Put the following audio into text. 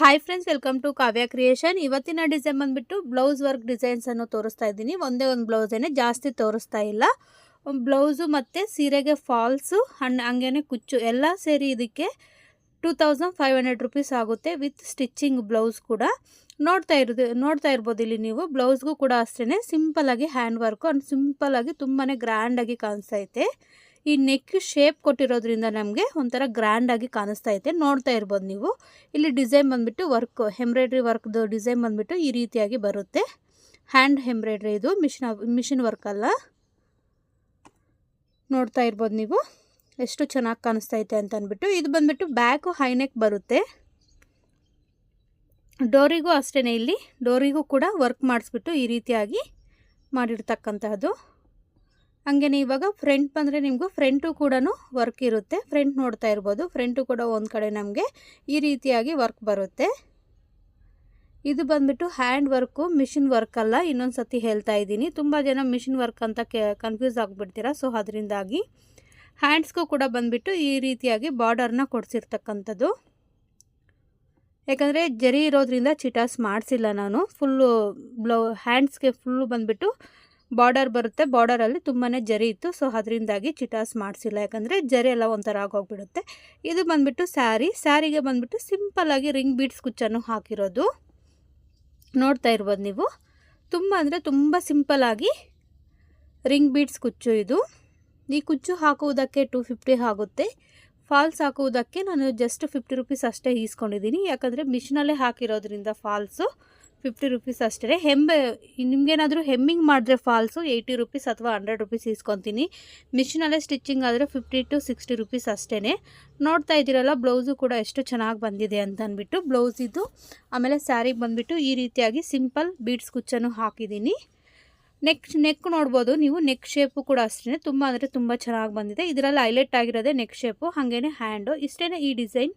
Hi friends welcome to Kavya creation ಇವತ್ತಿನ design ಬಂದ್ಬಿಟ್ಟು blouse work ಡಿಸೈನ್ಸನ್ನು ತೋರಿಸ್ತಾ ಇದ್ದೀನಿ. ಒಂದೇ ಒಂದು ಬ್ಲೌಸೇನೆ ಜಾಸ್ತಿ ತೋರಿಸ್ತಾ ಇಲ್ಲ. ಬ್ಲೌಸು ಮತ್ತು ಸೀರೆಗೆ ಫಾಲ್ಸು ಹಣ್ಣು ಹಂಗೇ ಕುಚ್ಚು, ಎಲ್ಲ ಸೇರಿ ಇದಕ್ಕೆ two thousand five hundred rupees ಆಗುತ್ತೆ ವಿತ್ ಸ್ಟಿಚ್ಚಿಂಗ್ ಬ್ಲೌಸ್ ಕೂಡ. ನೋಡ್ತಾ ಇರೋದು, ನೋಡ್ತಾ ಇರ್ಬೋದು ಇಲ್ಲಿ ನೀವು. ಬ್ಲೌಸ್ಗೂ ಕೂಡ ಅಷ್ಟೇ ಸಿಂಪಲಾಗಿ ಹ್ಯಾಂಡ್ ವರ್ಕು ಅಂಡ್ ಸಿಂಪಲಾಗಿ ತುಂಬಾ ಗ್ರ್ಯಾಂಡಾಗಿ ಕಾಣಿಸ್ತೈತೆ ಈ ನೆಕ್ ಶೇಪ್ ಕೊಟ್ಟಿರೋದ್ರಿಂದ ನಮಗೆ ಒಂಥರ ಗ್ರ್ಯಾಂಡಾಗಿ ಕಾಣಿಸ್ತಾ ಐತೆ. ನೋಡ್ತಾ ಇರ್ಬೋದು ನೀವು. ಇಲ್ಲಿ ಡಿಸೈನ್ ಬಂದುಬಿಟ್ಟು ವರ್ಕ್ ಎಂಬ್ರಾಯ್ಡ್ರಿ ವರ್ಕ್ದು ಡಿಸೈನ್ ಬಂದುಬಿಟ್ಟು ಈ ರೀತಿಯಾಗಿ ಬರುತ್ತೆ. ಹ್ಯಾಂಡ್ ಎಂಬ್ರಾಯ್ಡ್ರಿ ಇದು ಮಿಷಿನ್ ಮಿಷಿನ್ ವರ್ಕ್ ಅಲ್ಲ. ನೋಡ್ತಾ ಇರ್ಬೋದು ನೀವು. ಎಷ್ಟು ಚೆನ್ನಾಗಿ ಕಾಣಿಸ್ತೈತೆ ಅಂತ ಅಂದ್ಬಿಟ್ಟು ಇದು ಬಂದುಬಿಟ್ಟು ಬ್ಯಾಕು ಹೈನೆಕ್ ಬರುತ್ತೆ. ಡೋರಿಗೂ ಅಷ್ಟೇ ಇಲ್ಲಿ. ಡೋರಿಗೂ ಕೂಡ ವರ್ಕ್ ಮಾಡಿಸ್ಬಿಟ್ಟು ಈ ರೀತಿಯಾಗಿ ಮಾಡಿರ್ತಕ್ಕಂತಹದ್ದು. ಹಾಗೇನೆ ಇವಾಗ ಫ್ರಂಟ್ ಬಂದರೆ ನಿಮಗೂ ಫ್ರಂಟು ಕೂಡ ವರ್ಕ್ ಇರುತ್ತೆ. ಫ್ರಂಟ್ ನೋಡ್ತಾ ಇರ್ಬೋದು. ಫ್ರಂಟು ಕೂಡ ಒಂದು ಕಡೆ ನಮಗೆ ಈ ರೀತಿಯಾಗಿ ವರ್ಕ್ ಬರುತ್ತೆ. ಇದು ಬಂದ್ಬಿಟ್ಟು ಹ್ಯಾಂಡ್ ವರ್ಕು ಮಿಷಿನ್ ವರ್ಕ್ ಅಲ್ಲ. ಇನ್ನೊಂದು ಸತಿ ಹೇಳ್ತಾ ಇದ್ದೀನಿ. ತುಂಬ ಜನ ಮಿಷಿನ್ ವರ್ಕ್ ಅಂತ ಕನ್ಫ್ಯೂಸ್ ಆಗಿಬಿಡ್ತೀರಾ? ಸೊ ಅದರಿಂದಾಗಿ ಹ್ಯಾಂಡ್ಸ್ಗೂ ಕೂಡ ಬಂದುಬಿಟ್ಟು ಈ ರೀತಿಯಾಗಿ ಬಾರ್ಡರ್ನ ಕೊಡಿಸಿರ್ತಕ್ಕಂಥದ್ದು. ಯಾಕಂದರೆ ಜರಿ ಇರೋದ್ರಿಂದ ಚಿಟಾಸ್ ಮಾಡಿಸಿಲ್ಲ ನಾನು. ಫುಲ್ಲು ಬ್ಲೌ ಹ್ಯಾಂಡ್ಸ್ಗೆ ಫುಲ್ಲು ಬಂದುಬಿಟ್ಟು ಬಾರ್ಡರ್ ಬರುತ್ತೆ. ಬಾರ್ಡರಲ್ಲಿ ತುಂಬಾ ಜರಿ ಇತ್ತು. ಸೊ, ಅದರಿಂದಾಗಿ ಚಿಟಾಸ್ ಮಾಡಿಸಿಲ್ಲ. ಯಾಕಂದರೆ ಜರಿ ಎಲ್ಲ ಒಂಥರ ಆಗೋಗ್ಬಿಡುತ್ತೆ. ಇದು ಬಂದುಬಿಟ್ಟು ಸ್ಯಾರಿ. ಸ್ಯಾರಿಗೆ ಬಂದುಬಿಟ್ಟು ಸಿಂಪಲ್ಲಾಗಿ ರಿಂಗ್ ಬೀಡ್ಸ್ ಕುಚ್ಚನ್ನು ಹಾಕಿರೋದು. ನೋಡ್ತಾ ಇರ್ಬೋದು ನೀವು. ತುಂಬ ಅಂದರೆ ತುಂಬ ಸಿಂಪಲ್ಲಾಗಿ ರಿಂಗ್ ಬೀಡ್ಸ್ ಕುಚ್ಚು ಇದು. ಈ ಕುಚ್ಚು ಹಾಕುವುದಕ್ಕೆ ಟೂ ಫಿಫ್ಟಿ ಆಗುತ್ತೆ. ಫಾಲ್ಸ್ ಹಾಕುವುದಕ್ಕೆ ನಾನು ಜಸ್ಟ್ ಫಿಫ್ಟಿ ರುಪೀಸ್ ಅಷ್ಟೇ ಈಸ್ಕೊಂಡಿದ್ದೀನಿ. ಯಾಕಂದರೆ ಮಿಷಿನಲ್ಲೇ ಹಾಕಿರೋದ್ರಿಂದ ಫಾಲ್ಸು. ಫಿಫ್ಟಿ ರುಪೀಸ್ ಅಷ್ಟೇ. ಹೆಂಬೆ, ನಿಮಗೇನಾದರೂ ಹೆಮ್ಮಿಂಗ್ ಮಾಡಿದ್ರೆ ಫಾಲ್ಸು ಏಯ್ಟಿ ರುಪೀಸ್ ಅಥವಾ ಹಂಡ್ರೆಡ್ ರುಪೀಸ್ ಇಸ್ಕೊತೀನಿ. ಮಿಷಿನಲ್ಲೇ ಸ್ಟಿಚ್ಚಿಂಗ್ ಆದರೆ ಫಿಫ್ಟಿ ಟು ಸಿಕ್ಸ್ಟಿ ರುಪೀಸ್ ಅಷ್ಟೇ ನೋಡ್ತಾ ಇದ್ದೀರಲ್ಲ ಬ್ಲೌಸು ಕೂಡ ಎಷ್ಟು ಚೆನ್ನಾಗಿ ಬಂದಿದೆ ಅಂತ ಅಂದ್ಬಿಟ್ಟು ಬ್ಲೌಸಿದ್ದು ಆಮೇಲೆ ಸ್ಯಾರಿಗೆ ಬಂದುಬಿಟ್ಟು ಈ ರೀತಿಯಾಗಿ ಸಿಂಪಲ್ ಬೀಡ್ಸ್ ಕುಚ್ಚನ್ನು ಹಾಕಿದ್ದೀನಿ. ನೆಕ್ ನೆಕ್ ನೋಡ್ಬೋದು ನೀವು ನೆಕ್ ಶೇಪು ಕೂಡ ಅಷ್ಟೇ ತುಂಬ ಅಂದರೆ ತುಂಬ ಚೆನ್ನಾಗಿ ಬಂದಿದೆ. ಇದರಲ್ಲಿ ಹೈಲೈಟ್ ಆಗಿರೋದೇ ನೆಕ್ ಶೇಪು ಹಾಗೇ ಹ್ಯಾಂಡು ಇಷ್ಟೇ ಈ ಡಿಸೈನ್